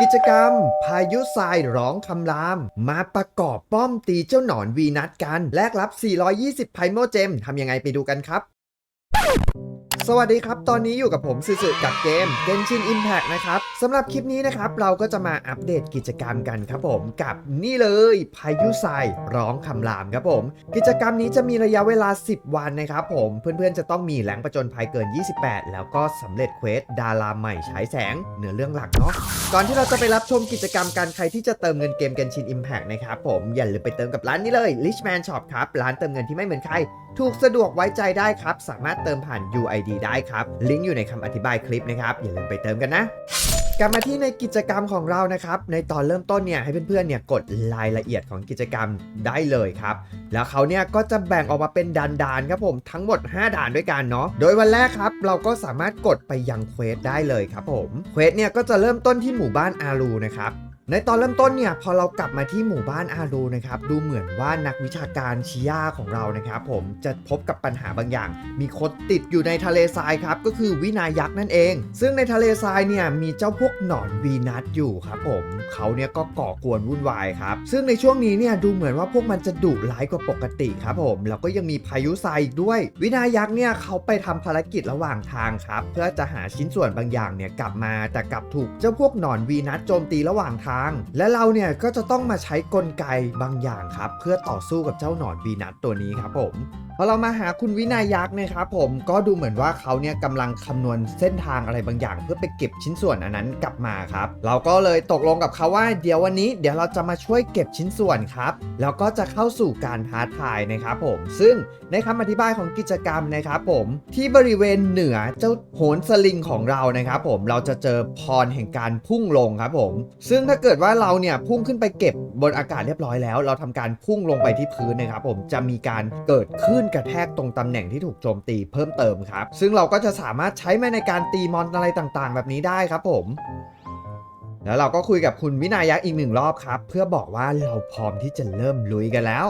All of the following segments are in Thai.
กิจกรรม พายุทรายร้องคำราม มาประกอบป้อมตีเจ้าหนอนวีนัทกัน แลกรับ 420 ไพโมเจมทำยังไงไปดูกันครับ สวัสดีครับ ตอนนี้อยู่กับผมสื่อกับเกม Genshin Impact นะครับสำหรับคลิปนี้นะครับ เราก็จะมาอัปเดตกิจกรรมกันครับผมกับนี่เลยพายุทรายร้องคำรามครับผม กิจกรรมนี้จะมีระยะเวลา 10 วันนะครับผมเพื่อนๆจะต้องมีแหลงประจนภัยเกิน 28 แล้วก็สำเร็จเควสดาราใหม่ฉายแสงเนื้อเรื่องหลักเนาะก่อนที่เราจะไปรับชมกิจกรรมกันใครที่จะเติมเงินเกม Genshin Impact นะครับผมอย่าลืมไปเติมกับร้านนี้เลย Richman Shop ครับร้านเติมเงินที่ไม่เหมือนใคร ถูกสะดวกไว้ใจได้ครับสามารถเติมผ่าน UID ได้ครับ ลิงก์อยู่ในคำอธิบายคลิปนะครับ อย่าลืมไปเติมกันนะกลับมาที่ในกิจกรรมของเรานะครับ ในตอนเริ่มต้นเนี่ยให้เพื่อนๆเนี่ยกดรายละเอียดของกิจกรรมได้เลยครับ แล้วเขาเนี่ยก็จะแบ่งออกมาเป็นด่านๆครับผมทั้งหมด 5 ด่านด้วยกันเนาะโดยวันแรกครับ เราก็สามารถกดไปยังเควสได้เลยครับผมเควสเนี่ยก็จะเริ่มต้นที่หมู่บ้านอารูนะครับ ในตอนเริ่มต้นเนี่ยพอเรากลับมาที่หมู่บ้านอารูนะครับดูเหมือนว่านักวิชาการชิยาของเรานะครับผมจะพบกับปัญหาบางอย่าง มีคนติดอยู่ในทะเลทรายครับก็คือวินายักษ์นั่นเอง ซึ่งในทะเลทรายเนี่ยมีเจ้าพวกหนอนวีนัสอยู่ครับผมเขาเนี่ยก็ก่อกวนวุ่นวายครับซึ่งในช่วงนี้เนี่ยดูเหมือนว่าพวกมันจะดุร้ายกว่าปกติครับผมแล้วก็ยังมีพายุทรายอีกด้วย วินายักษ์เนี่ยเขาไปทำภารกิจระหว่างทางครับเพื่อจะหาชิ้นส่วนบางอย่างเนี่ยกลับมาแต่กลับถูกเจ้าพวกหนอนวีนัสโจมตีระหว่างทางและเราเนี่ยก็จะต้องมาใช้กลไกบางอย่างครับ เพื่อต่อสู้กับเจ้าหนอนวีนัสตัวนี้ครับผมพอเรามาหาคุณวินายักษ์นะครับผมก็ดูเหมือนว่าเขาเนี่ยกำลังคำนวณเส้นทางอะไรบางอย่าง เพื่อไปเก็บชิ้นส่วนอันนั้นกลับมาครับ เราก็เลยตกลงกับเขาว่าเดี๋ยววันนี้เดี๋ยวเราจะมาช่วยเก็บชิ้นส่วนครับแล้วก็จะเข้าสู่การท้าทายนะครับผม ซึ่งในคำอธิบายของกิจกรรมนะครับผมที่บริเวณเหนือเจ้าโหนสลิงของเรานะครับผมเราจะเจอพรแห่งการพุ่งลงครับผม ซึ่งถ้าเกิดิดว่าเราเนี่ยพุ่งขึ้นไปเก็บบนอากาศเรียบร้อยแล้ว เราทำการพุ่งลงไปที่พื้นนะครับผมจะมีการเกิดคลื่นกระแทกตรงตำแหน่งที่ถูกโจมตีเพิ่มเติมครับ ซึ่งเราก็จะสามารถใช้มันในการตีมอนอะไรต่างๆ แบบนี้ได้ครับผมแล้วเราก็คุยกับคุณวินายักษ์อีกหนึ่งรอบครับ เพื่อบอกว่าเราพร้อมที่จะเริ่มลุยกันแล้ว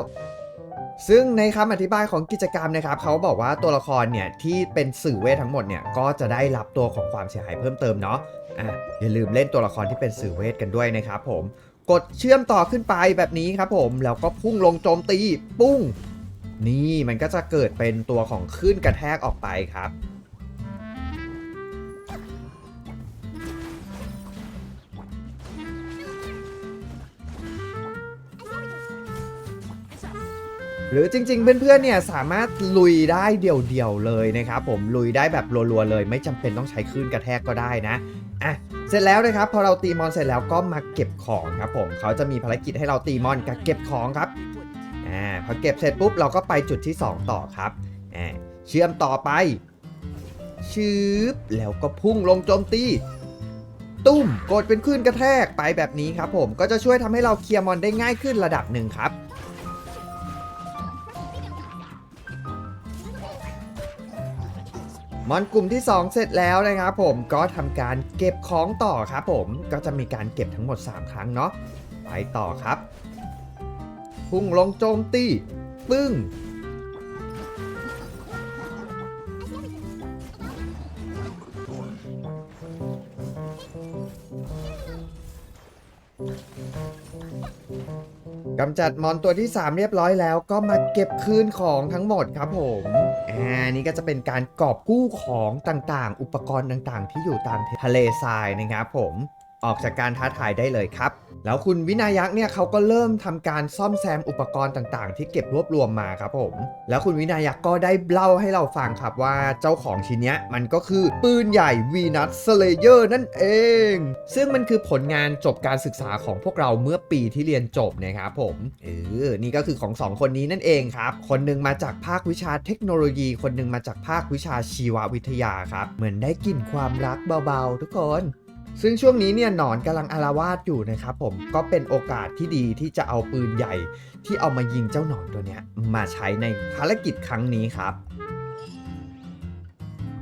ซึ่งในคำอธิบายของกิจกรรมนะครับเขาบอกว่าตัวละครเนี่ยที่เป็นสื่อเวททั้งหมดเนี่ยก็จะได้รับตัวของความเสียหายเพิ่มเติมเนาะอะอย่าลืมเล่นตัวละครที่เป็นสื่อเวทกันด้วยนะครับผมกดเชื่อมต่อขึ้นไปแบบนี้ครับผมแล้วก็พุ่งลงโจมตี ปุ้ง นี่มันก็จะเกิดเป็นตัวของคลื่นกระแทกออกไปครับ หรือจริง ๆ เพื่อนๆเนี่ยสามารถลุยได้เดี่ยวๆเลยนะครับผมลุยได้แบบรัวๆเลย ไม่จำเป็นต้องใช้คลื่นกระแทกก็ได้นะอะเสร็จแล้วนะครับพอเราตีมอนเสร็จแล้วก็มาเก็บของครับผมเขาจะมีภารกิจให้เราตีมอนกับเก็บของครับอ่าพอเก็บเสร็จปุ๊บเราก็ไปจุดที่ 2 ต่อครับอ่าเชื่อมต่อไปชืบแล้วก็พุ่งลงโจมตีตุ้มกดเป็นคลื่นกระแทกไปแบบนี้ครับผมก็จะช่วยทำให้เราเคลียร์มอนได้ง่ายขึ้นระดับหนึ่งครับ มอนกลุ่มที่ 2 เสร็จแล้วนะครับผมก็ทำการเก็บของต่อครับผมก็จะมีการเก็บทั้งหมด 3 ครั้งเนาะไปต่อครับ พุ่งลงโจมตีปึ้ง กำจัดมอนตัวที่ 3 เรียบร้อยแล้ว ก็มาเก็บคืนของทั้งหมดครับผมอ่านี่ก็จะเป็นการกอบกู้ของต่างๆ อุปกรณ์ต่างๆ ที่อยู่ตามทะเลทรายนะครับผมออกจากการท้าทายได้เลยครับ แล้วคุณวินายักษ์เนี่ยเขาก็เริ่มทำการซ่อมแซมอุปกรณ์ต่างๆ ที่เก็บรวบรวมมาครับผม แล้วคุณวินายักษ์ก็ได้เล่าให้เราฟังครับว่าเจ้าของชิ้นเนี้ยมันก็คือปืนใหญ่วีนัสเลเยอร์นั่นเอง ซึ่งมันคือผลงานจบการศึกษาของพวกเราเมื่อปีที่เรียนจบนะครับผมเออนี่ก็คือของสองคนนี้นั่นเองครับ คนหนึงมาจากภาควิชาเทคโนโลยี คนหนึงมาจากภาควิชาชีววิทยาครับ เหมือนได้กลิ่นความรักเบาๆ ทุกคน ซึ่งช่วงนี้เนี่ยหนอนกำลังอารวาสอยู่นะครับผมก็เป็นโอกาสที่ดีที่จะเอาปืนใหญ่ที่เอามายิงเจ้าหนอนตัวเนี้ยมาใช้ในภารกิจครั้งนี้ครับ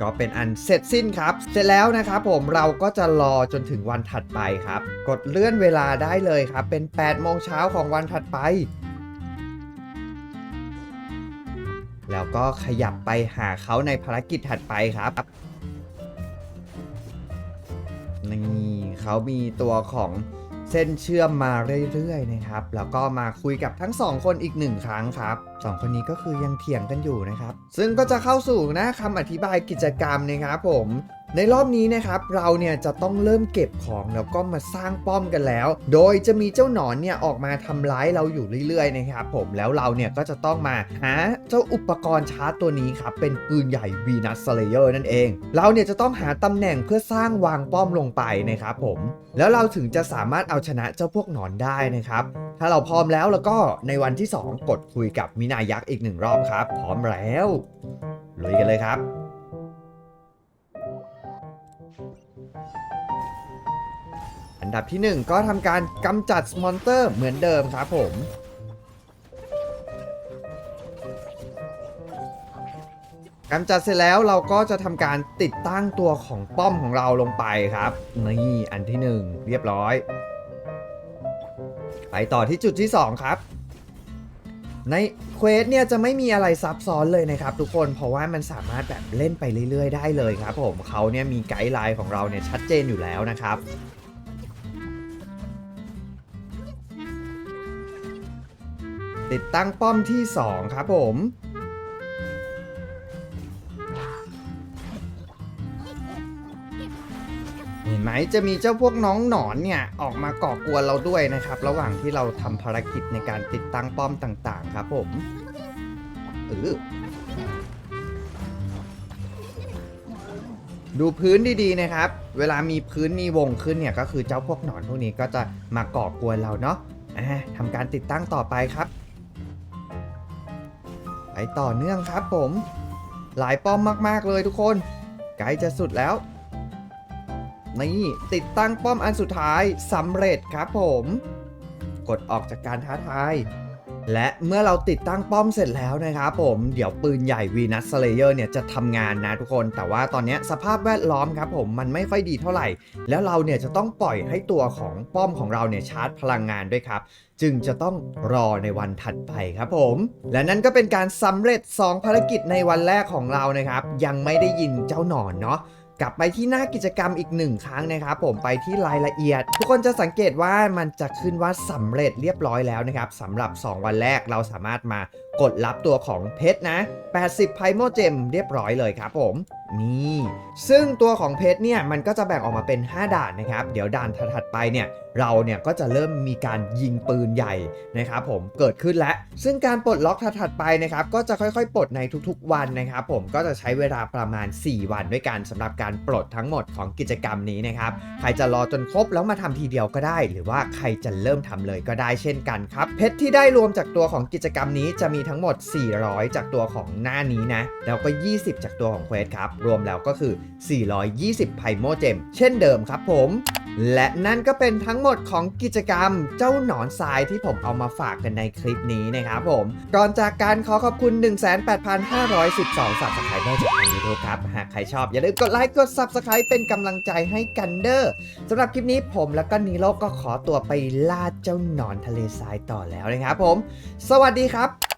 ก็เป็นอันเสร็จสิ้นครับ เสร็จแล้วนะครับผมเราก็จะรอจนถึงวันถัดไปครับ กดเลื่อนเวลาได้เลยครับ เป็น8โมงเช้าของวันถัดไป แล้วก็ขยับไปหาเขาในภารกิจถัดไปครับ นี่เขามีตัวของเส้นเชื่อมมาเรื่อยๆนะครับ แล้วก็มาคุยกับทั้งสองคนอีกหนึ่งครั้งครับสองคนนี้ก็คือยังเถียงกันอยู่นะครับ ซึ่งก็จะเข้าสู่นะคำอธิบายกิจกรรมนะครับผม ในรอบนี้นะครับเราเนี่ยจะต้องเริ่มเก็บของแล้วก็มาสร้างป้อมกันแล้ว โดยจะมีเจ้าหนอนเนี่ยออกมาทำร้ายเราอยู่เรื่อยๆนะครับผมแล้วเราเนี่ยก็จะต้องมาหาเจ้าอุปกรณ์ชาร์จตัวนี้ครับเป็นปืนใหญ่ v ีนัสเลเยอร์นั่นเอง เราเนี่ยจะต้องหาตำแหน่งเพื่อสร้างวางป้อมลงไปนะครับผมแล้วเราถึงจะสามารถเอาชนะเจ้าพวกหนอนได้นะครับถ้าเราพร้อมแล้วแล้วก็ในวันที่ 2 กดคุยกับมินายักษ์อีกหนึ่งรอบครับ พร้อมแล้วลุยกันเลยครับ อันดับที่ 1 ก็ทำการกำจัดมอนเตอร์เหมือนเดิมครับผม กำจัดเสร็จแล้วเราก็จะทำการติดตั้งตัวของป้อมของเราลงไปครับ นี่อันที่ 1 เรียบร้อย ไปต่อที่จุดที่ 2 ครับ ในเควสเนี่ยจะไม่มีอะไรซับซ้อนเลยนะครับทุกคนเพราะว่ามันสามารถแบบเล่นไปเรื่อยๆ ได้เลยครับผมเขาเนี่ยมีไกด์ไลน์ของเราเนี่ยชัดเจนอยู่แล้วนะครับ ติดตั้งป้อมที่ 2 ครับผม เห็นไหมจะมีเจ้าพวกน้องหนอนเนี่ย ออกมาก่อกวนเราด้วยนะครับ ระหว่างที่เราทำภารกิจในการติดตั้งป้อมต่างๆ ครับผมเออดูพื้นดีๆนะครับ เวลามีพื้นมีวงขึ้นเนี่ยก็คือเจ้าพวกหนอนพวกนี้ก็จะมาก่อกวนเราเนาะทำการติดตั้งต่อไปครับ ไปต่อเนื่องครับผม หลายป้อมมากๆเลยทุกคนใกล้จะสุดแล้ว นี่ติดตั้งป้อมอันสุดท้ายสำเร็จครับผม กดออกจากการท้าทาย และเมื่อเราติดตั้งป้อมเสร็จแล้วนะครับผมเดี๋ยวปืนใหญ่ Venus Slayer เนี่ยจะทำงานนะทุกคน แต่ว่าตอนนี้สภาพแวดล้อมครับผมมันไม่ค่อยดีเท่าไหร่ แล้วเราเนี่ยจะต้องปล่อยให้ตัวของป้อมของเราเนี่ยชาร์จพลังงานด้วยครับจึงจะต้องรอในวันถัดไปครับผม และนั่นก็เป็นการสำเร็จ 2 ภารกิจในวันแรกของเรานะครับ ยังไม่ได้ยินเจ้าหนอนเนาะ กลับไปที่หน้ากิจกรรมอีกหนึ่งครั้งนะครับผมไปที่รายละเอียด ทุกคนจะสังเกตว่ามันจะขึ้นว่าสำเร็จเรียบร้อยแล้วนะครับสำหรับ 2 วันแรกเราสามารถมากดรับตัวของเพชรนะ 80ไพโมเจมเรียบร้อยเลยครับผม นี่ซึ่งตัวของเพชรเนี่ยมันก็จะแบ่งออกมาเป็น 5 ด่านนะครับ เดี๋ยวด่านถัดไปเนี่ยเราเนี่ยก็จะเริ่มมีการยิงปืนใหญ่นะครับผมเกิดขึ้นแล้ว ซึ่งการปลดล็อกถัดไปนะครับก็จะค่อยๆ ปลดในทุกๆวันนะครับ ผมก็จะใช้เวลาประมาณ 4 วันด้วยกันสำหรับการปลดทั้งหมดของกิจกรรมนี้นะครับใครจะรอจนครบแล้วมาทำทีเดียวก็ได้ หรือว่าใครจะเริ่มทำเลยก็ได้เช่นกันครับเพชรที่ได้รวมจากตัวของกิจกรรมนี้จะมีทั้งหมด 400 จากตัวของหน้านี้นะแล้วก็ 20 จากตัวของเควสครับรวมแล้วก็คือ 420 ไพโมเจม เช่นเดิมครับผม และนั่นก็เป็นทั้งหมดของกิจกรรมเจ้าหนอนทรายที่ผมเอามาฝากกันในคลิปนี้นะครับผม ก่อนจากการขอขอบคุณ 18,512 สับสไครเบอร์จากทางยูทูบครับ หากใครชอบอย่าลืมกดไลค์กด Subscribe เป็นกำลังใจให้กันเด้อสำหรับคลิปนี้ผมแล้วก็นีโลก็ขอตัวไปล่าเจ้าหนอนทะเลทรายต่อแล้วนะครับผม สวัสดีครับ